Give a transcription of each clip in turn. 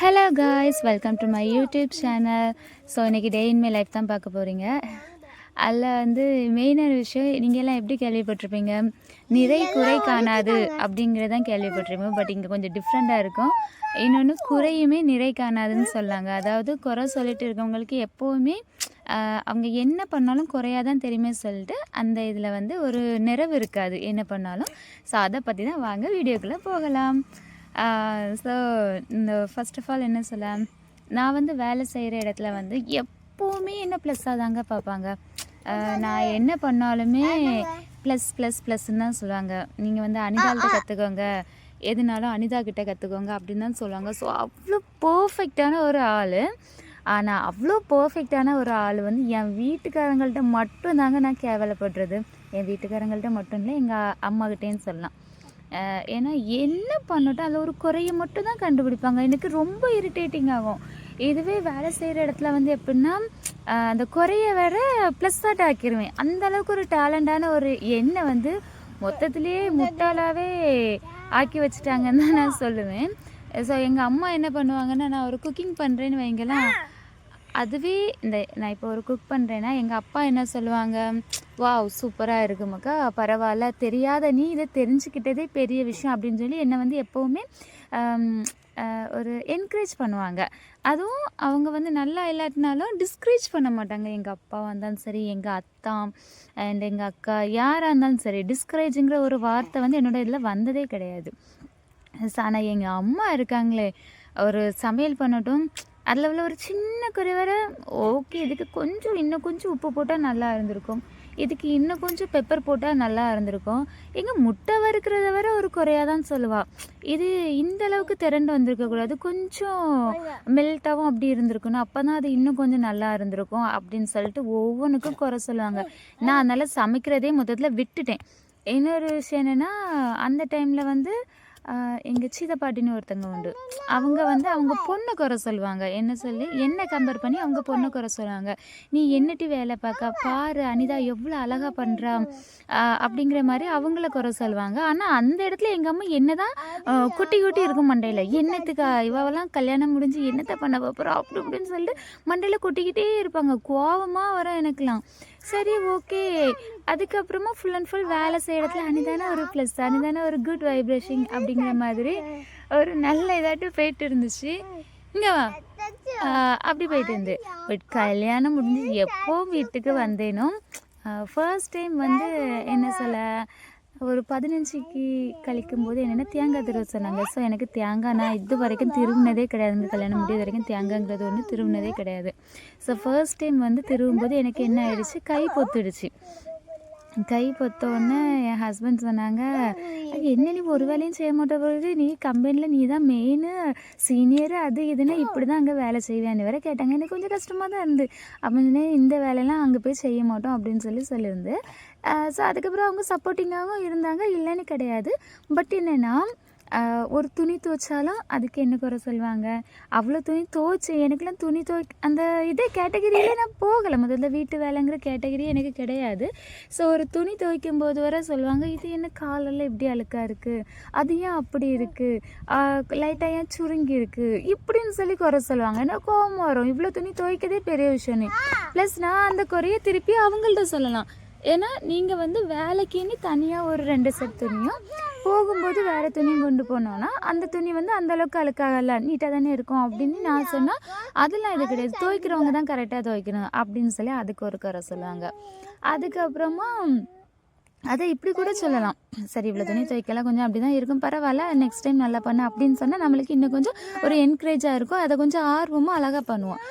Hello guys welcome to my YouTube channel so இன்றைக்கி day in my life தான் பார்க்க போகிறீங்க அதில் வந்து மெயினான விஷயம் நீங்கள் எல்லாம் எப்படி கேள்விப்பட்டிருப்பீங்க? நிறை குறை காணாது அப்படிங்கிறதான் கேள்விப்பட்டிருப்போம் பட் இங்கே கொஞ்சம் டிஃப்ரெண்ட்டாக இருக்கும். இன்னொன்று குறையுமே நிறை காணாதுன்னு சொல்லாங்க. அதாவது குறை சொல்லிட்டு இருக்கவங்களுக்கு எப்போவுமே அவங்க என்ன பண்ணாலும் குறையாதான் தெரியுமே சொல்லிட்டு அந்த இதில் வந்து ஒரு நிறைவு இருக்காது. என்ன பண்ணாலும். ஸோ அதை பற்றி தான் வாங்க வீடியோக்குள்ளே போகலாம். ஸோ இந்த ஃபர்ஸ்ட் ஆஃப் ஆல் என்ன சொல்ல நான் வந்து வேலை செய்கிற இடத்துல வந்து எப்போவுமே என்ன ப்ளஸ்ஸாக தாங்க பார்ப்பாங்க. நான் என்ன பண்ணாலுமே ப்ளஸ் ப்ளஸ் ப்ளஸ்ன்னு தான் சொல்லுவாங்க. நீங்கள் வந்து அனிதாள்கிட்ட கற்றுக்கோங்க எதுனாலும் அனிதா கிட்ட கற்றுக்கோங்க அப்படின்னு தான் சொல்லுவாங்க. ஸோ அவ்வளோ பர்ஃபெக்டான ஒரு ஆள். ஆனால் அவ்வளோ பர்ஃபெக்டான ஒரு ஆள் வந்து என் வீட்டுக்காரங்கள்ட்ட மட்டும் தாங்க நான் கேவலப்படுறது. என் வீட்டுக்காரங்கள்ட்ட மட்டும் இல்லை எங்கள் அம்மாக்கிட்டேன்னு சொல்லலாம். ஏன்னா என்ன பண்ணட்டும் அதில் ஒரு குறைய மட்டும் தான் கண்டுபிடிப்பாங்க. எனக்கு ரொம்ப இரிட்டேட்டிங் ஆகும். இதுவே வேலை செய்கிற இடத்துல வந்து எப்படின்னா அந்த குறைய வேற ப்ளஸ் ஆட் ஆக்கிடுவேன் அந்த அளவுக்கு ஒரு டேலண்டான ஒரு எண்ணெய் வந்து மொத்தத்திலேயே முட்டாளாவே ஆக்கி வச்சுட்டாங்கன்னு தான் நான் சொல்லுவேன். ஸோ எங்கள் அம்மா என்ன பண்ணுவாங்கன்னா நான் ஒரு குக்கிங் பண்ணுறேன்னு வைங்களேன் அதுவே இந்த நான் இப்போ ஒரு குக் பண்ணுறேன்னா எங்கள் அப்பா என்ன சொல்லுவாங்க வாவ் சூப்பராக இருக்குமாக்கா பரவாயில்ல தெரியாத நீ இதை தெரிஞ்சுக்கிட்டதே பெரிய விஷயம் அப்படின்னு சொல்லி என்னை வந்து எப்போவுமே ஒரு என்கரேஜ் பண்ணுவாங்க. அதுவும் அவங்க வந்து நல்லா இல்லாட்டினாலும் டிஸ்கரேஜ் பண்ண மாட்டாங்க. எங்கள் அப்பாவாக இருந்தாலும் சரி எங்கள் அத்தா அண்ட் எங்கள் அக்கா யாராக இருந்தாலும் சரி டிஸ்கரேஜுங்கிற ஒரு வார்த்தை வந்து என்னோட இதில் வந்ததே கிடையாது. ஆனால் எங்கள் அம்மா இருக்காங்களே ஒரு சமையல் பண்ணட்டும் அதில் உள்ள ஒரு சின்ன குறைவரை ஓகே இதுக்கு கொஞ்சம் இன்னும் கொஞ்சம் உப்பு போட்டால் நல்லா இருந்திருக்கும். இதுக்கு இன்னும் கொஞ்சம் பெப்பர் போட்டால் நல்லா இருந்திருக்கும். எங்கே முட்டை வறுக்கிறத வர ஒரு குறையாக தான் சொல்லுவாள் இது இந்த அளவுக்கு திரண்டு வந்திருக்கக்கூடாது கொஞ்சம் மெல்ட்டாகவும் அப்படி இருந்திருக்கணும் அப்போ தான் அது இன்னும் கொஞ்சம் நல்லா இருந்திருக்கும் அப்படின்னு சொல்லிட்டு ஒவ்வொன்றுக்கும் குறை சொல்லுவாங்க. நான் அதனால் சமைக்கிறதே மொத்தத்தில் விட்டுட்டேன். இன்னொரு விஷயம் என்னென்னா அந்த டைமில் வந்து எங்கள் சீதப்பாட்டின்னு ஒருத்தங்க உண்டு. அவங்க வந்து அவங்க பொண்ணை குறை சொல்லுவாங்க. என்ன சொல்லி? என்ன கம்பேர் பண்ணி அவங்க பொண்ணை குறை சொல்லுவாங்க. நீ என்னட்டி வேலை பார்க்க? பாரு அனிதா எவ்வளோ அழகாக பண்ணுறா அப்படிங்கிற மாதிரி அவங்கள குறை சொல்லுவாங்க. ஆனால் அந்த இடத்துல எங்கள் அம்மா என்ன தான் குட்டி குட்டி இருக்கும் மண்டையில். என்னத்துக்கா? இவாவெல்லாம் கல்யாணம் முடிஞ்சு என்னத்தை பண்ண போகிறோம் அப்படி இப்படின்னு சொல்லிட்டு மண்டையில் கொட்டிக்கிட்டே இருப்பாங்க. கோபமாக வர எனக்குலாம் சரி ஓகே. அதுக்கப்புறமா ஃபுல் அண்ட் ஃபுல் வேலை செய்கிற இடத்துல அனிதான ஒரு ப்ளஸ் அனிதான ஒரு குட் வைப்ரேஷன் அப்படிங்கிற மாதிரி ஒரு நல்ல இதாட்டு போயிட்டு இருந்துச்சு. இங்கே வா. அப்படி போயிட்டு இருந்து. பட் கல்யாணம் முடிஞ்சு எப்போ வீட்டுக்கு வந்தேனோ ஃபர்ஸ்ட் டைம் வந்து என்ன சொல்ல ஒரு பதினஞ்சுக்கு கழிக்கும் போது என்னென்னா தேங்காய் திருவ சொன்னாங்க. ஸோ எனக்கு தேங்காய் நான் இது வரைக்கும் திருவினதே கிடையாதுங்க கல்யாணம் முடிய வரைக்கும் தேங்காய்ங்கிறது ஒன்று திருவினதே கிடையாது. ஸோ ஃபர்ஸ்ட் டைம் வந்து திருவும்போது எனக்கு என்ன ஆயிடுச்சு? கை பொத்துடுச்சு. கை பொத்தோடனே என் ஹஸ்பண்ட் சொன்னாங்க என்ன நீ ஒரு வேலையும் செய்ய மாட்ட போது நீ கம்பெனியில் நீ தான் மெயின் சீனியர் அது இதுன்னு இப்படி தான் அங்கே வேலை செய்வேன்னு வேற கேட்டாங்க. எனக்கு கொஞ்சம் கஷ்டமாக தான் இருந்து அப்படின்னு இந்த வேலையெல்லாம் அங்கே போய் செய்ய மாட்டோம் அப்படின்னு சொல்லி சொல்லியிருந்து ஸோ அதுக்கப்புறம் அவங்க சப்போர்ட்டிங்காகவும் இருந்தாங்க. இல்லைன்னு கிடையாது. பட் என்னென்னா ஒரு துணி துவைச்சாலும் அதுக்கு என்ன குறை சொல்லுவாங்க? அவ்வளோ துணி துவைச்சு எனக்குலாம் துணி துவை அந்த இதே கேட்டகரியிலே நான் போகலை. முதல்ல வீட்டு வேலைங்கிற கேட்டகரி எனக்கு கிடையாது. ஸோ ஒரு துணி துவைக்கும் போது வர சொல்லுவாங்க இது என்ன காலெல்லாம் இப்படி அழுக்கா இருக்குது அது ஏன் அப்படி இருக்குது லைட்டாக ஏன் சுருங்கி இருக்குது இப்படின்னு சொல்லி குறை சொல்லுவாங்க. எனக்கு கோபம் வரும். இவ்வளோ துணி துவைக்கதே பெரிய விஷயம் ப்ளஸ் நான் அந்த குறைய திருப்பி அவங்கள்ட்ட சொல்லலாம். ஏன்னா நீங்கள் வந்து வேலைக்குன்னு தனியாக ஒரு ரெண்டு செட் துணியும் போகும்போது வேறு துணியும் கொண்டு போனோன்னா அந்த துணி வந்து அந்தளவுக்கு அழுக்காகல நீட்டாக தானே இருக்கும் அப்படின்னு நான் சொன்னால் அதெல்லாம் இது கிடையாது. துவைக்கிறவங்க தான் கரெக்டாக துவைக்கணும் அப்படின்னு சொல்லி அதுக்கு ஒரு குறை சொல்லுவாங்க. அதுக்கப்புறமா அதை இப்படி கூட சொல்லலாம். சரி இவ்வளோ துணி துவைக்கலாம். கொஞ்சம் அப்படி தான் இருக்கும். பரவாயில்ல. நெக்ஸ்ட் டைம் நல்லா பண்ண அப்படின்னு சொன்னால் நம்மளுக்கு இன்னும் கொஞ்சம் ஒரு என்கரேஜாக இருக்கும். அதை கொஞ்சம் ஆர்வமாக அழகாக பண்ணுவோம்.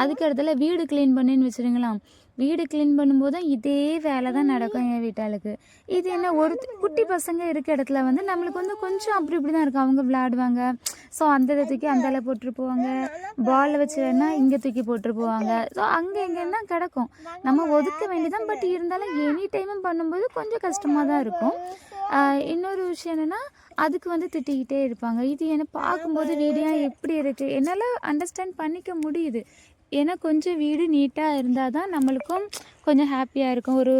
அதுக்கு இடத்துல வீடு க்ளீன் பண்ணின்னு வச்சுருங்களேன் வீடு க்ளீன் பண்ணும்போது இதே வேலை தான் நடக்கும் என் வீட்டாளுக்கு. இது என்ன ஒரு குட்டி பசங்க இருக்க இடத்துல வந்து நம்மளுக்கு வந்து கொஞ்சம் அப்படி இப்படி தான் இருக்கும். அவங்க விளையாடுவாங்க. ஸோ அந்த இதை தூக்கி அந்த இலை போட்டுட்டு போவாங்க. பாலில் வச்சு வேணா இங்கே தூக்கி போட்டுட்டு போவாங்க. ஸோ அங்கே இங்கேன்னா கிடக்கும். நம்ம ஒதுக்க வேண்டியதான் பட் இருந்தாலும் எனி டைமும் பண்ணும்போது கொஞ்சம் கஷ்டமாக தான் இருக்கும் இன்னொரு விஷயம் என்னென்னா அதுக்கு வந்து திட்டிக்கிட்டே இருப்பாங்க. இது என்ன பார்க்கும்போது வீடியோ எப்படி இருக்குது என்னால் அண்டர்ஸ்டாண்ட் பண்ணிக்க முடியுது. ஏன்னா கொஞ்சம் வீடு நீட்டாக இருந்தால் தான் நம்மளுக்கும் கொஞ்சம் ஹாப்பியாக இருக்கும். ஒரு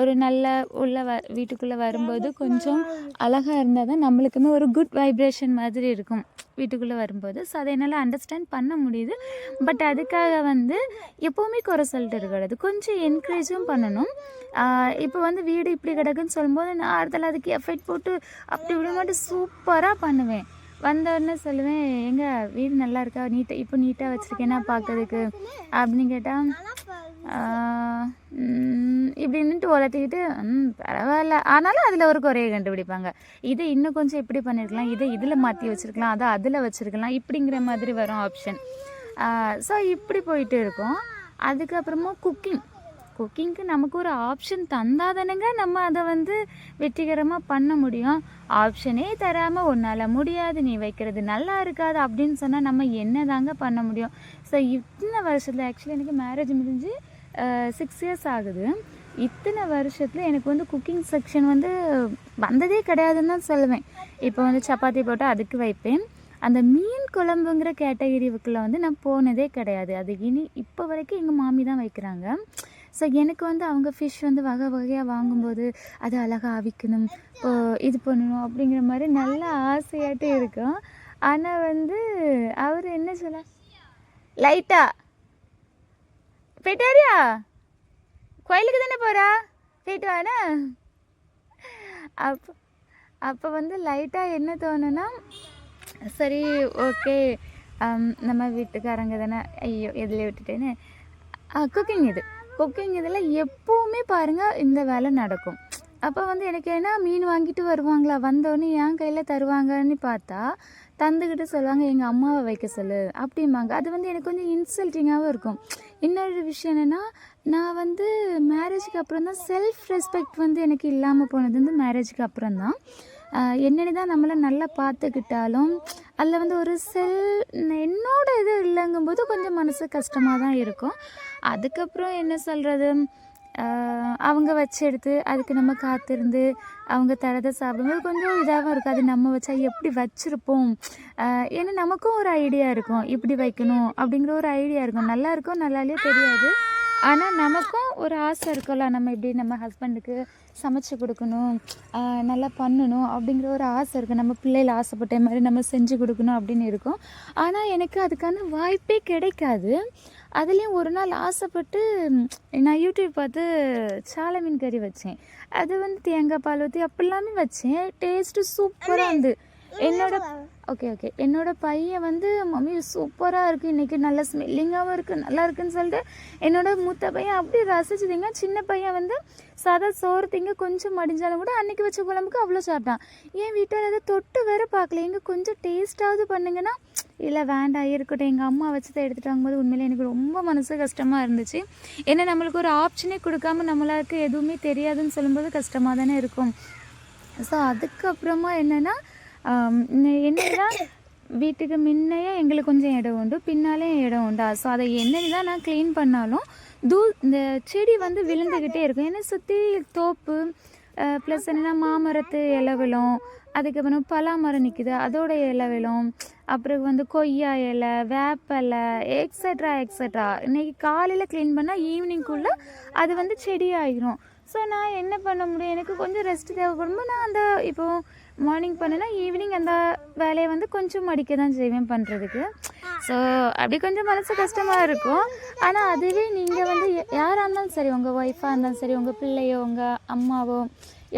ஒரு நல்ல உள்ள வ வீட்டுக்குள்ளே வரும்போது கொஞ்சம் அழகாக இருந்தால் தான் நம்மளுக்குமே ஒரு குட் வைப்ரேஷன் மாதிரி இருக்கும். வீட்டுக்குள்ளே வரும்போது. ஸோ அதை என்னால் அண்டர்ஸ்டாண்ட் பண்ண முடியுது. பட் அதுக்காக வந்து எப்போவுமே குறை சொல்லிட்டு இருக்கிறது கொஞ்சம் என்கரேஜும் பண்ணணும். இப்போ வந்து வீடு இப்படி கிடக்குன்னு சொல்லும்போது நான் அடுத்தல அதுக்கு எஃபெக்ட் போட்டு அப்படி இப்படி மட்டும் சூப்பராக பண்ணுவேன். வந்தோடனே சொல்லுவேன் எங்கள் வீடு நல்லா இருக்கா? நீட்டாக இப்போ நீட்டாக வச்சுருக்கேன்னா பார்க்கறதுக்கு. அப்படின்னு கேட்டால் இப்படின்னுட்டு உலர்த்திக்கிட்டு ம் பரவாயில்ல. ஆனாலும் அதில் ஒரு குறையை கண்டுபிடிப்பாங்க. இதை இன்னும் கொஞ்சம் இப்படி பண்ணியிருக்கலாம் இதை இதில் மாற்றி வச்சுருக்கலாம் அதை அதில் வச்சுருக்கலாம் இப்படிங்கிற மாதிரி வரும் ஆப்ஷன் ஸோ இப்படி போயிட்டு இருக்கோம். அதுக்கப்புறமா குக்கிங் குக்கிங்க்கு நமக்கு ஒரு ஆப்ஷன் தந்தால் தானேங்க நம்ம அதை வந்து வெற்றிகரமாக பண்ண முடியும். ஆப்ஷனே தராமல் உன்னால் முடியாது நீ வைக்கிறது நல்லா இருக்காது அப்படின்னு சொன்னால் நம்ம என்ன தாங்க பண்ண முடியும்? ஸோ இத்தனை வருஷத்தில் ஆக்சுவலி எனக்கு மேரேஜ் முடிஞ்சு சிக்ஸ் இயர்ஸ் ஆகுது. இத்தனை வருஷத்தில் எனக்கு வந்து குக்கிங் செக்ஷன் வந்து வந்ததே கிடையாதுன்னு தான் சொல்லுவேன். இப்போ வந்து சப்பாத்தி போட்டால் அதுக்கு வைப்பேன். அந்த மீன் குழம்புங்கிற கேட்டகிரிவுக்குள்ளே வந்து நான் போனதே கிடையாது. அது இனி இப்போ வரைக்கும் எங்கள் மாமி தான் வைக்கிறாங்க. ஸோ எனக்கு வந்து அவங்க ஃபிஷ் வந்து வகை வகையாக வாங்கும்போது அதை அழகாக அவிக்கணும் இது பண்ணணும் அப்படிங்கிற மாதிரி நல்ல ஆசையாகிட்டே இருக்கும். ஆனால் வந்து அவர் என்ன சொல்ல லைட்டா போயிட்டாரியா கோயிலுக்கு தானே போகிறா போயிட்டு வானா? அப்போ அப்போ வந்து லைட்டாக என்ன தோணுன்னா சரி ஓகே நம்ம வீட்டுக்காரங்க தானே? ஐயோ எதுலேயே விட்டுட்டேன்னு. குக்கிங் இது. குக்கிங் இதில் எப்போவுமே பாருங்கள் இந்த வேலை நடக்கும். அப்போ வந்து எனக்கு என்ன மீன் வாங்கிட்டு வருவாங்களா? வந்தோடனே என் கையில் தருவாங்கன்னு பார்த்தா தந்துக்கிட்டு சொல்லுவாங்க எங்கள் அம்மாவை வைக்க சொல்லு. அப்படிம்பாங்க. அது வந்து எனக்கு கொஞ்சம் இன்சல்ட்டிங்காகவும் இருக்கும். இன்னொரு விஷயம் என்னென்னா நான் வந்து மேரேஜுக்கு அப்புறம் தான் செல்ஃப் ரெஸ்பெக்ட் வந்து எனக்கு இல்லாமல் போனது வந்து மேரேஜுக்கு அப்புறம் தான் என்னென்னு தான் நம்மளை நல்லா பார்த்துக்கிட்டாலும் அதில் வந்து ஒரு செல் என்னோட இது இல்லைங்கும்போது கொஞ்சம் மனசு கஷ்டமாக தான் இருக்கும். அதுக்கப்புறம் என்ன சொல்கிறது அவங்க வச்சு எடுத்து அதுக்கு நம்ம காத்திருந்து அவங்க தரதை சாப்பிடும்போது கொஞ்சம் இதாகவும் இருக்கும். அது நம்ம வச்சா எப்படி வச்சுருப்போம்? ஏன்னா நமக்கும் ஒரு ஐடியா இருக்கும். இப்படி வைக்கணும் அப்படிங்கிற ஒரு ஐடியா இருக்கும். நல்லா இருக்கும் நல்லாலே தெரியாது. ஆனால் நமக்கும் ஒரு ஆசை இருக்கும்ல நம்ம இப்படி நம்ம ஹஸ்பண்டுக்கு சமைச்சு கொடுக்கணும் நல்லா பண்ணணும் அப்படிங்கிற ஒரு ஆசை இருக்குது நம்ம பிள்ளைகள் ஆசைப்பட்ட மாதிரி நம்ம செஞ்சு கொடுக்கணும் அப்படின்னு இருக்கும். ஆனால் எனக்கு அதுக்கான வாய்ப்பே கிடைக்காது. அதுலேயும் ஒரு நாள் ஆசைப்பட்டு நான் யூடியூப் பார்த்து சாலை மீன் கறி வச்சேன். அது வந்து தேங்காய் பால் ஊற்றி அப்படிலாமே வச்சேன். டேஸ்ட்டு சூப்பராக இருந்து. என்னோட ஓகே ஓகே. என்னோட பையன் வந்து மம்மி சூப்பராக இருக்குது இன்றைக்கி நல்ல ஸ்மெல்லிங்காகவும் இருக்குது நல்லா இருக்குன்னு சொல்லிட்டு என்னோட மூத்த பையன் அப்படி ரசிச்சுதிங்க. சின்ன பையன் வந்து சாதா சோறு திங்க கொஞ்சம் மடிஞ்சாலும் கூட அன்றைக்கி வச்ச குழம்புக்கு அவ்வளோ சாப்பிட்டான். என் வீட்டில் அதை தொட்டு வேற பார்க்கல. எங்கே கொஞ்சம் டேஸ்ட்டாவது பண்ணுங்கன்னா இல்லை வேண்டாம் இருக்கட்டும். எங்கள் அம்மா வச்சு தான் எடுத்துகிட்டு வாங்கும்போது உண்மையிலே எனக்கு ரொம்ப மனசு கஷ்டமாக இருந்துச்சு. ஏன்னா நம்மளுக்கு ஒரு ஆப்ஷனே கொடுக்காம நம்மளுக்கு எதுவுமே தெரியாதுன்னு சொல்லும்போது கஷ்டமாக தானே இருக்கும். ஸோ அதுக்கப்புறமா என்னென்னா என்னன்னா வீட்டுக்கு முன்னையே எங்களுக்கு கொஞ்சம் இடம் உண்டு. பின்னாலே இடம் உண்டா? ஸோ அதை என்னன்னு தான் நான் க்ளீன் பண்ணாலும் தூ இந்த செடி வந்து விழுந்துக்கிட்டே இருக்கும். ஏன்னா சுற்றி தோப்பு ப்ளஸ் என்னென்னா மாமரத்து இலை விழும் அதுக்கப்புறம் பலா மரம் நிற்கிது அதோட இலை அப்புறம் வந்து கொய்யா இலை வேப்பலை எக்ஸட்ரா எக்ஸட்ரா இன்றைக்கி காலையில் க்ளீன் பண்ணால் ஈவினிங்குள்ளே அது வந்து செடி ஆகிரும் ஸோ நான் என்ன பண்ண முடியும்? எனக்கு கொஞ்சம் ரெஸ்ட் தேவைப்படும் நான் அந்த இப்போது மார்னிங் பண்ணேன்னா ஈவினிங் அந்த வேலையை வந்து கொஞ்சம் மடிக்க தான் செய்வேன் பண்ணுறதுக்கு ஸோ அப்படி கொஞ்சம் மனசு கஷ்டமாக இருக்கும். ஆனால் அதுவே நீங்கள் வந்து யாராக இருந்தாலும் சரி உங்கள் ஒய்ஃபாக இருந்தாலும் சரி உங்கள் பிள்ளையோ உங்கள் அம்மாவோ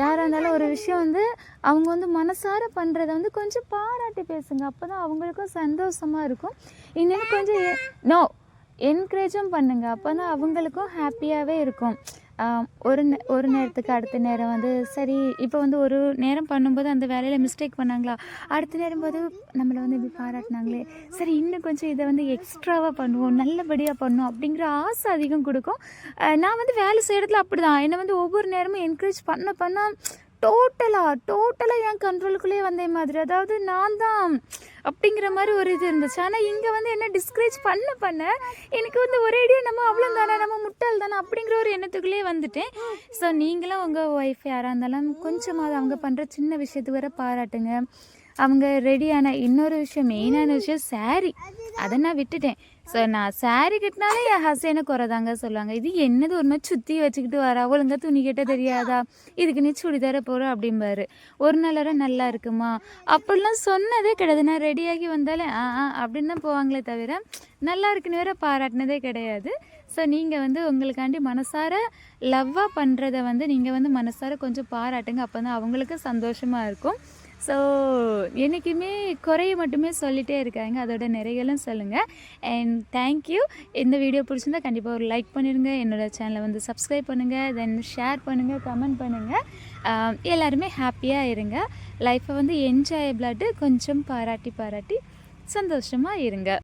யாராக இருந்தாலும் ஒரு விஷயம் வந்து அவங்க வந்து மனசார பண்ணுறத வந்து கொஞ்சம் பாராட்டி பேசுங்க. அப்போ தான் அவங்களுக்கும் சந்தோஷமாக இருக்கும். இன்னும் கொஞ்சம் நோ என்கரேஜும் பண்ணுங்கள் அப்போ தான் அவங்களுக்கும் ஹாப்பியாகவே இருக்கும். ஒரு நே ஒரு நேரத்துக்கு அடுத்த நேரம் வந்து சரி இப்போ வந்து ஒரு நேரம் பண்ணும்போது அந்த வேலையில் மிஸ்டேக் பண்ணாங்களா? அடுத்த நேரம் போது நம்மளை வந்து இப்படி பாராட்டினாங்களே சரி இன்னும் கொஞ்சம் இதை வந்து எக்ஸ்ட்ராவாக பண்ணுவோம் நல்லபடியாக பண்ணும் அப்படிங்கிற ஆசை அதிகம் கொடுக்கும். நான் வந்து வேலை செய்கிறதுல அப்படி தான் என்னை வந்து ஒவ்வொரு நேரமும் என்கரேஜ் பண்ண பண்ணால் டோட்டலாக டோட்டலாக என் கண்ட்ரோலுக்குள்ளேயே வந்தே மாதிரி. அதாவது நான் தான் அப்படிங்கிற மாதிரி ஒரு இது இருந்துச்சு. ஆனால் இங்கே வந்து என்ன டிஸ்கரேஜ் பண்ண பண்ண எனக்கு வந்து ஒரேடியாக நம்ம அவ்வளோ தானே நம்ம முட்டாள் தானே அப்படிங்கிற ஒரு எண்ணத்துக்குள்ளேயே வந்துட்டேன். ஸோ நீங்களும் உங்கள் ஒய்ஃப் யாராக இருந்தாலும் கொஞ்சமாவது அவங்க பண்ணுற சின்ன விஷயத்துக்கு வர பாராட்டுங்க. அவங்க ரெடியான இன்னொரு விஷயம் மெயினான விஷயம் சாரி அதை நான் விட்டுட்டேன். ஸோ நான் சாரி கட்டினாலே என் ஹஸ்பண்டை குறைதாங்க சொல்லுவாங்க. இது என்னது ஒரு மாதிரி சுற்றி வச்சுக்கிட்டு வரா ஒழுங்கா துணி கேட்ட தெரியாதா? இதுக்கு நீ சுடிதார போகிற அப்படிம்பாரு. ஒரு நாள் நல்லா இருக்குமா? அப்படிலாம் சொன்னதே கிடையாது. நான் ரெடியாகி வந்தாலே ஆ ஆ அப்படின்னு தான் போவாங்களே தவிர நல்லா இருக்குன்னு வேற பாராட்டினதே கிடையாது. ஸோ நீங்கள் வந்து உங்களுக்காண்டி மனசார லவ்வாக பண்ணுறத வந்து நீங்கள் வந்து மனசார கொஞ்சம் பாராட்டுங்க. அப்போ தான் அவங்களுக்கு சந்தோஷமாக இருக்கும். ஸோ என்றைக்குமே குறைய மட்டுமே சொல்லிகிட்டே இருக்காங்க. அதோட நிறைகளும் சொல்லுங்கள் அண்ட் தேங்க்யூ இந்த வீடியோ பிடிச்சிருந்தா கண்டிப்பாக ஒரு லைக் பண்ணிடுங்க. என்னோடய சேனலை வந்து சப்ஸ்கிரைப் பண்ணுங்கள் தென் ஷேர் பண்ணுங்கள் கமெண்ட் பண்ணுங்கள் எல்லாருமே ஹாப்பியாக இருங்க. லைஃப்பை வந்து என்ஜாயபிளாட்டு கொஞ்சம் பாராட்டி பாராட்டி சந்தோஷமாக இருங்க.